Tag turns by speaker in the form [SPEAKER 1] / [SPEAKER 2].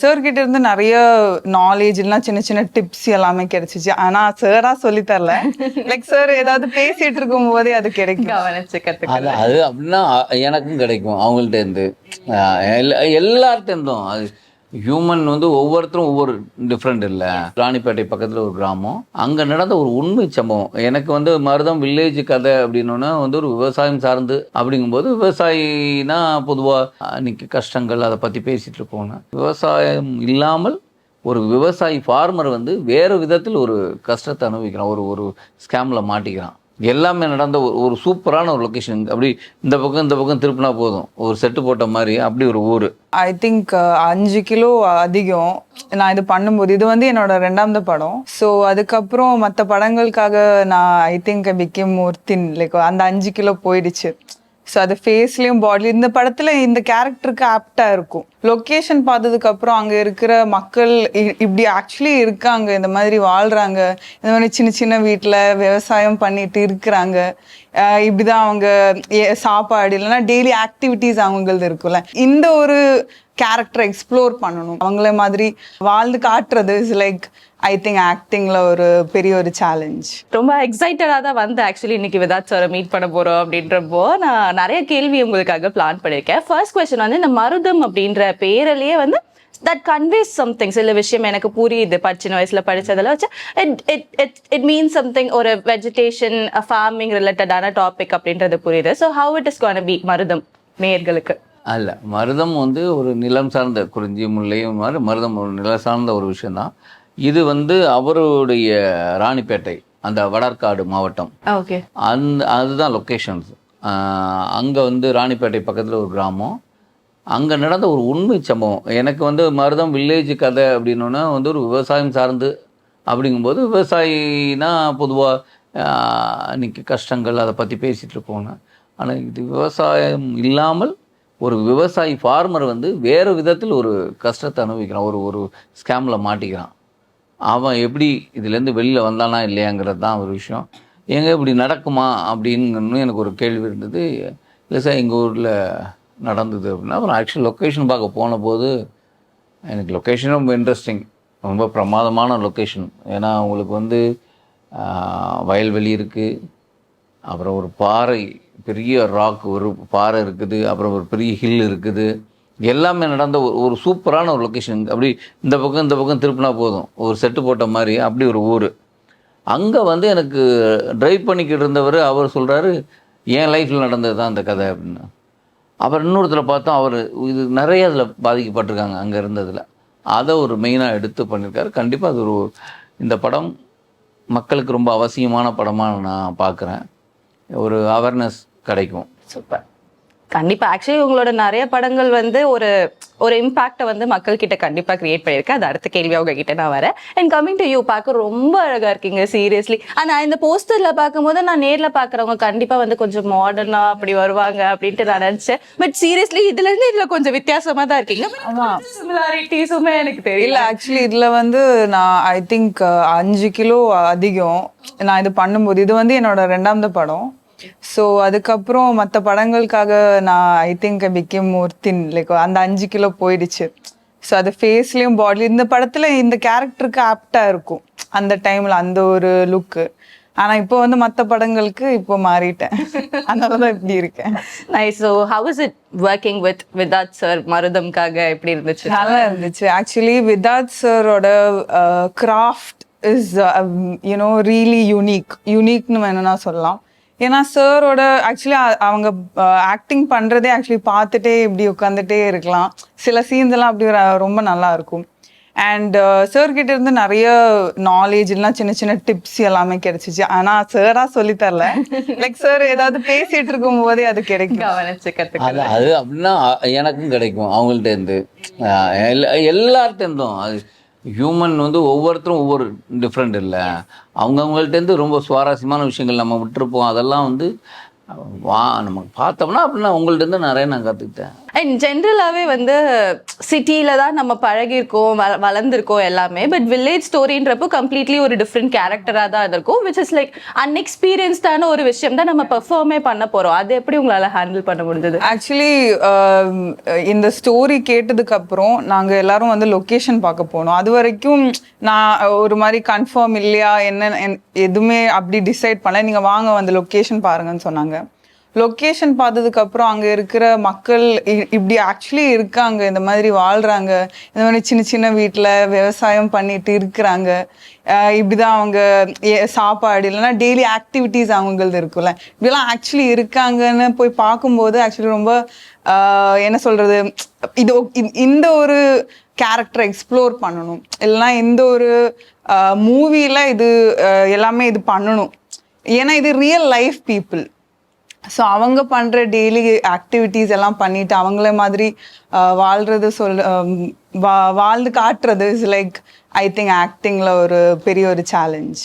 [SPEAKER 1] Sir கிட்ட இருந்து நிறைய நாலேஜ் எல்லாம் சின்ன சின்ன டிப்ஸ் எல்லாமே கிடைச்சிச்சு. ஆனா சாரா சொல்லி தரல. லைக் சார் ஏதாவது பேசிட்டு இருக்கும் போதே அது கிடைக்கும்.
[SPEAKER 2] அது அப்படின்னா எனக்கும் கிடைக்கும். அவங்கள்ட்ட இருந்து எல்லார்ட்ட இருந்தும் அது ஹியூமன் வந்து ஒவ்வொருத்தரும் ஒவ்வொரு டிஃப்ரெண்ட் இல்லை. ராணிப்பேட்டை பக்கத்தில் ஒரு கிராமம். அங்கே நடந்த ஒரு உண்மை சம்பவம். எனக்கு வந்து மருதம் வில்லேஜ் கதை அப்படின்னோன்னா வந்து ஒரு விவசாயம் சார்ந்து அப்படிங்கும்போது விவசாயினா பொதுவாக இன்னைக்கு கஷ்டங்கள் அதை பற்றி பேசிகிட்டு இருக்கோன்னு விவசாயம் இல்லாமல் ஒரு விவசாயி ஃபார்மர் வந்து வேறு விதத்தில் ஒரு கஷ்டத்தை அனுபவிக்கிறான். ஒரு ஒரு ஸ்கேமில் மாட்டிக்கிறான். எல்லாமே நடந்த ஒரு ஒரு சூப்பரான ஒரு லொக்கேஷன் அப்படி இந்த பக்கம் இந்த பக்கம் திருப்பினா போதும். ஒரு செட்டு போட்ட மாதிரி அப்படி ஒரு ஊர்.
[SPEAKER 1] ஐ திங்க் அஞ்சு கிலோ அதிகம். நான் இது பண்ணும்போது இது வந்து என்னோட ரெண்டாவது படம். ஸோ அதுக்கப்புறம் மற்ற படங்களுக்காக நான் I think became more thin like அந்த அஞ்சு கிலோ போயிடுச்சு. ஸோ அது ஃபேஸ்லேயும் பாடிலையும் இந்த படத்தில் இந்த கேரக்டருக்கு ஆப்டாக இருக்கும். லொக்கேஷன் பார்த்ததுக்கு அப்புறம் அங்கே இருக்கிற மக்கள் இ- இப்படி ஆக்சுவலி இருக்காங்க. இந்த மாதிரி வாழ்கிறாங்க இந்த மாதிரி சின்ன சின்ன வீட்டில் விவசாயம் பண்ணிட்டு இருக்கிறாங்க. இப்படிதான் அவங்க ஏ- சாப்பாடு இல்லைன்னா டெய்லி ஆக்டிவிட்டீஸ் அவங்களது இருக்கும்ல. இந்த ஒரு கேரக்டரை எக்ஸ்ப்ளோர் பண்ணணும். அவங்கள மாதிரி வாழ்ந்து காட்டுறது இஸ் லைக் ஐ திங்க் ஆக்டிங்கில் ஒரு பெரிய ஒரு சேலஞ்ச்
[SPEAKER 3] ரொம்ப எக்ஸைட்டடாக தான் வந்து ஆக்சுவலி இன்னைக்கு விதாத் சாரை மீட் பண்ண போகிறோம் அப்படின்றப்போ நான் நிறைய கேள்வி உங்களுக்காக பிளான் பண்ணியிருக்கேன். ஃபர்ஸ்ட் கொஸ்டின் வந்து இந்த மருதம் அப்படின்ற பேரிலேயே வந்து தட் கன்வேஸ் சம்திங் சில விஷயம் எனக்கு புரியுது. சின்ன வயசுல படிச்சதுல வச்சு it it it it means something ஒரு வெஜிடேஷன் ஃபார்மிங் ரிலேட்டடான டாபிக் அப்படின்றது புரியுது. So how it is can be Marutham நேயர்களுக்கு
[SPEAKER 2] அல்ல மருதம் வந்து ஒரு நிலம் சார்ந்த குறிஞ்சி முல்லையும் மாதிரி மருதம் ஒரு நிலம் சார்ந்த ஒரு விஷயம்தான். இது வந்து அவருடைய ராணிப்பேட்டை அந்த வடற்காடு மாவட்டம்.
[SPEAKER 3] ஓகே
[SPEAKER 2] அந்த அதுதான் லொக்கேஷன்ஸ் அங்கே வந்து ராணிப்பேட்டை பக்கத்தில் ஒரு கிராமம். அங்கே நடந்த ஒரு உண்மை சம்பவம். எனக்கு வந்து மருதம் வில்லேஜ் கதை அப்படின்னா வந்து ஒரு விவசாயம் சார்ந்து அப்படிங்கும்போது விவசாயினா பொதுவாக இன்றைக்கி கஷ்டங்கள் அதை பற்றி பேசிகிட்டு இருக்கோன்னு ஆனால் இது விவசாயம் இல்லாமல் ஒரு விவசாயி ஃபார்மர் வந்து வேறு விதத்தில் ஒரு கஷ்டத்தை அனுபவிக்கிறான். ஒரு ஒரு ஸ்கேமில் மாட்டிக்கிறான். அவன் எப்படி இதுலேருந்து வெளியில் வந்தானா இல்லையாங்கிறது தான் ஒரு விஷயம். எங்கே இப்படி நடக்குமா அப்படின்னு எனக்கு ஒரு கேள்வி இருந்தது. இல்லை சார் எங்கள் ஊரில் நடந்தது அப்படின்னா அப்புறம் ஆக்சுவல் லொக்கேஷன் பார்க்க போன போது எனக்கு லொக்கேஷன் ரொம்ப இன்ட்ரெஸ்டிங் ரொம்ப பிரமாதமான லொக்கேஷன் ஏன்னா உங்களுக்கு வந்து வயல்வெளி இருக்குது அப்புறம் ஒரு பாறை பெரிய ராக் ஒரு பாறை இருக்குது. அப்புறம் ஒரு பெரிய ஹில் இருக்குது. எல்லாமே நடந்த ஒரு ஒரு சூப்பரான ஒரு லொக்கேஷன் அப்படி இந்த பக்கம் இந்த பக்கம் திருப்பினா போதும். ஒரு செட்டு போட்ட மாதிரி அப்படி ஒரு ஊர். அங்கே வந்து எனக்கு ட்ரைவ் பண்ணிக்கிட்டு இருந்தவர் அவர் சொல்கிறாரு என் லைஃப்பில் நடந்தது தான் அந்த கதை அப்படின்னு. அப்புறம் இன்னொருத்தில் பார்த்தோம் அவர் இது நிறைய அதில் பாதிக்கப்பட்டிருக்காங்க அங்கே இருந்ததில். அதை ஒரு மெயினாக எடுத்து பண்ணியிருக்காரு கண்டிப்பாக அது ஒரு இந்த படம் மக்களுக்கு ரொம்ப அவசியமான படமாக நான் பார்க்குறேன் ஒரு அவேர்னஸ் கிடைக்கும்.
[SPEAKER 3] சூப்பர். கண்டிப்பா. ஆக்சுவலி உங்களோட நிறைய படங்கள் வந்து ஒரு ஒரு இம்பாக்டை வந்து மக்கள் கிட்ட கண்டிப்பா கிரியேட் பண்ணியிருக்கேன் அது அடுத்த கேள்வியா உங்ககிட்ட நான் வரேன். அண்ட் கமிங் டு யூ பார்க்க ரொம்ப அழகா இருக்கீங்க சீரியஸ்லி ஆனா இந்த போஸ்டர்ல பார்க்கும்போது நான் நேர்ல பாக்குறவங்க கண்டிப்பா வந்து கொஞ்சம் மாடர்னா அப்படி வருவாங்க அப்படின்ட்டு நான் நினைச்சேன். பட் சீரியஸ்லி இதுல இருந்து இதுல கொஞ்சம் வித்தியாசமா தான் இருக்கீங்க. சிமிலாரிட்டிஸுமே எனக்கு தெரியல
[SPEAKER 1] ஆக்சுவலி இதுல வந்து நான் ஐ திங்க் அஞ்சு கிலோ அதிகம். நான் இது பண்ணும்போது இது வந்து என்னோட ரெண்டாவது படம். ஸோ அதுக்கப்புறம் மற்ற படங்களுக்காக நான் I think became more thin like அந்த அஞ்சு கிலோ போயிடுச்சு. ஸோ அது ஃபேஸ்லேயும் பாடி இந்த படத்துல இந்த கேரக்டருக்கு ஆப்டா இருக்கும். அந்த டைம்ல அந்த ஒரு லுக்கு ஆனா இப்போ வந்து மற்ற படங்களுக்கு இப்போ மாறிட்டேன். அதனால தான் இப்படி இருக்கேன்.
[SPEAKER 3] Nice so how is it working with Vidhath sir மருதம்காக எப்படி இருந்துச்சு?
[SPEAKER 1] நல்லா இருந்துச்சு. Actually Vidhath சரோட craft is you know really unique யூனிக்னு வேணும்னா சொல்லலாம். ஏன்னா சாரோட ஆக்சுவலி அவங்க ஆக்டிங் பண்ணுறதே ஆக்சுவலி பார்த்துட்டே இப்படி உட்காந்துட்டே இருக்கலாம். சில சீன்ஸ் எல்லாம் அப்படி ரொம்ப நல்லா இருக்கும். அண்ட் சார் கிட்ட இருந்து நிறைய நாலேஜ் எல்லாம் சின்ன சின்ன டிப்ஸ் எல்லாமே கிடைச்சிச்சு. ஆனா சாரா சொல்லி தரல. லைக் சார் ஏதாவது பேசிட்டு இருக்கும் போதே அது கிடைக்கும்.
[SPEAKER 2] அது அப்படின்னா எனக்கும் கிடைக்கும். அவங்கள்ட்ட இருந்து. எல்லார்ட்ட இருந்தும். அது ஹியூமன் வந்து ஒவ்வொருத்தரும் ஒவ்வொரு டிஃப்ரெண்ட் இல்லை. அவங்கவுங்கள்ட்டேருந்து ரொம்ப சுவாரஸ்யமான விஷயங்கள் நம்ம விட்டுருப்போம். அதெல்லாம் வந்து வா நம்ம பார்த்தோம்னா அப்படின்னா உங்கள்ட்டேருந்து நிறைய நான் கற்றுக்கிட்டேன்
[SPEAKER 3] அண்ட் ஜென்ரலாகவே வந்து சிட்டியில தான் நம்ம பழகியிருக்கோம் வ வளர்ந்துருக்கோம் எல்லாமே. பட் வில்லேஜ் ஸ்டோரின்றப்போ கம்ப்ளீட்லி ஒரு டிஃப்ரெண்ட் கேரக்டராக தான் இருக்கும் விச் இஸ் லைக் அன்எக்ஸ்பீரியன்ஸ்டான ஒரு விஷயம் தான் நம்ம பெர்ஃபார்மே பண்ண போகிறோம் அது எப்படி உங்களால் ஹேண்டில் பண்ண முடிஞ்சது?
[SPEAKER 1] ஆக்சுவலி um, இந்த ஸ்டோரி கேட்டதுக்கப்புறம் நாங்கள் எல்லாரும் வந்து லொக்கேஷன் பார்க்க போனோம். அது வரைக்கும் நான் ஒரு மாதிரி கன்ஃபார்ம் இல்லையா என்ன என்- எதுவுமே அப்படி டிசைட் பண்ணல. நீங்கள் வாங்க வந்து லொக்கேஷன் பாருங்கன்னு சொன்னாங்க. லொக்கேஷன் பார்த்ததுக்கு அப்புறம் அங்கே இருக்கிற மக்கள் இ- இப்படி ஆக்சுவலி இருக்காங்க. இந்த மாதிரி வாழ்கிறாங்க இந்த மாதிரி சின்ன சின்ன வீட்டில் விவசாயம் பண்ணிட்டு இருக்கிறாங்க. இப்படி இப்படிதான் அவங்க ஏ- சாப்பாடு இல்லைன்னா டெய்லி ஆக்டிவிட்டீஸ் அவங்களது இருக்கும்ல. இப்படிலாம் ஆக்சுவலி இருக்காங்கன்னு போய் பார்க்கும்போது ஆக்சுவலி ரொம்ப என்ன சொல்றது இது இந்த ஒரு கேரக்டரை எக்ஸ்ப்ளோர் பண்ணணும். இல்லைன்னா இந்த ஒரு மூவியில் இது எல்லாமே இது பண்ணணும். ஏன்னா இது ரியல் லைஃப் பீப்புள் ஸோ அவங்க பண்ணுற டெய்லி ஆக்டிவிட்டீஸ் எல்லாம் பண்ணிட்டு அவங்கள மாதிரி வாழ்றது சொல் வா வாழ்ந்து காட்டுறது இஸ் லைக் ஐ திங்க் ஆக்டிங்கில் ஒரு பெரிய ஒரு சேலஞ்ச்